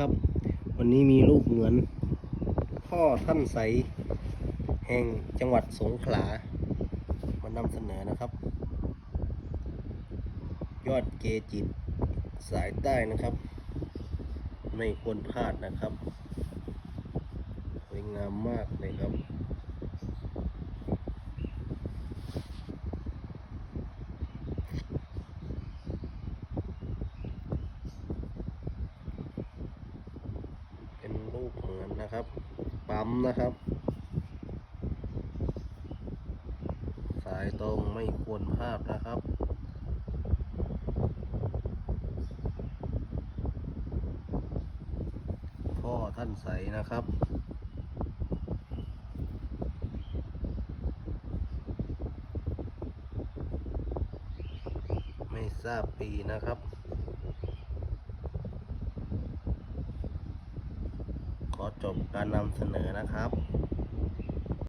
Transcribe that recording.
ครับ วันนี้มีลูกเหมือน พ่อท่านใส แห่งจังหวัดสงขลามานำเสนอนะครับ ยอดเกจิตสายใต้นะครับ ไม่ควรพลาดนะครับสวยงามมากเลยครับ เป็นรูปเหมือนนะครับ ปั๊มนะครับ สายตรงไม่ควรพลาดนะครับพ่อท่านใสนะครับไม่ทราบปีนะครับ ขอจบการนำเสนอนะครับ